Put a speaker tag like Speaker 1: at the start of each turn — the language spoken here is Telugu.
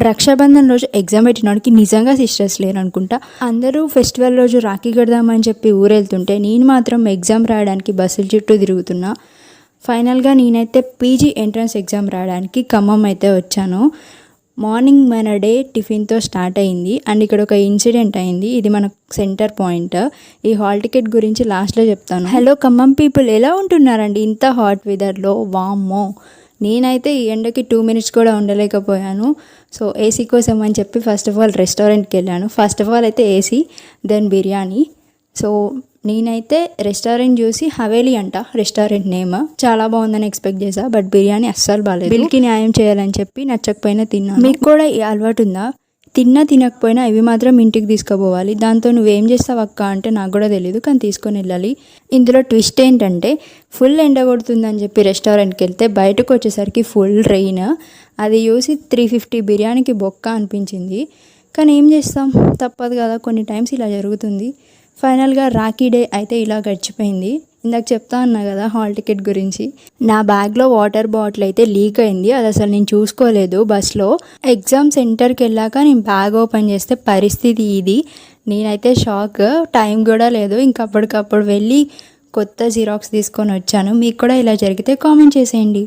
Speaker 1: రక్షాబంధన్ రోజు ఎగ్జామ్ పెట్టినోడికి నిజంగా సిస్టర్స్ లేరు అనుకుంటా అందరూ ఫెస్టివల్ రోజు రాఖీ కడదామని చెప్పి ఊరెళ్తుంటే నేను మాత్రం ఎగ్జామ్ రాయడానికి బస్సుల చుట్టూ తిరుగుతున్నా. ఫైనల్గా నేనైతే పీజీ ఎంట్రన్స్ ఎగ్జామ్ రాయడానికి ఖమ్మం అయితే వచ్చాను. మార్నింగ్ మన డే టిఫిన్తో స్టార్ట్ అయింది. అండ్ ఇక్కడ ఒక ఇన్సిడెంట్ అయింది. ఇది మన సెంటర్ పాయింట్ ఈ హాల్ టికెట్ గురించి లాస్ట్లో చెప్తాను. హలో ఖమ్మం పీపుల్ ఎలా ఉంటున్నారండి? ఇంత హాట్ వెదర్లో వామ్మో. నేనైతే ఈ ఎండకి టూ మినిట్స్ కూడా ఉండలేకపోయాను. సో ఏసీ కోసం అని చెప్పి ఫస్ట్ ఆఫ్ ఆల్ రెస్టారెంట్కి వెళ్ళాను. ఫస్ట్ ఆఫ్ ఆల్ అయితే ఏసీ దెన్ బిర్యానీ. సో నేనైతే రెస్టారెంట్ చూసి హవేలీ అంట రెస్టారెంట్ నేమ్. చాలా బాగుందని ఎక్స్పెక్ట్ చేసా బట్ బిర్యానీ అస్సలు బాగాలేదు బిల్కి న్యాయం చేయాలని చెప్పి నచ్చకపోయినా తిన్నాను. మీకు కూడా ఈ అలవాటు ఉందా? తిన్నా తినకపోయినా ఇవి మాత్రం ఇంటికి తీసుకుపోవాలి. దాంతో నువ్వేం చేస్తావు అక్క అంటే నాకు కూడా తెలియదు కానీ తీసుకొని వెళ్ళాలి. ఇందులో ట్విస్ట్ ఏంటంటే ఫుల్ ఎండ కొడుతుందని చెప్పి రెస్టారెంట్కి వెళ్తే బయటకు వచ్చేసరికి ఫుల్ రెయిన్. అది చూసి త్రీ ఫిఫ్టీ బిర్యానీకి బొక్క అనిపించింది. కానీ ఏం చేస్తాం? తప్పదు కదా కొన్ని టైమ్స్ ఇలా జరుగుతుంది. ఫైనల్గా రాఖీ డే అయితే ఇలా గడిచిపోయింది. ఇందాక చెప్తా అన్నా కదా హాల్ టికెట్ గురించి. నా బ్యాగ్లో వాటర్ బాటిల్ అయితే లీక్ అయింది. అది అసలు నేను చూసుకోలేదు బస్లో. ఎగ్జామ్ సెంటర్కి వెళ్ళాక నేను బ్యాగ్ ఓపెన్ చేస్తే పరిస్థితి ఇది. నేనైతే షాక్. టైం కూడా లేదు. ఇంక అప్పటికప్పుడు వెళ్ళి కొత్త జిరాక్స్ తీసుకొని వచ్చాను. మీకు కూడా ఇలా జరిగితే కామెంట్ చేసేయండి.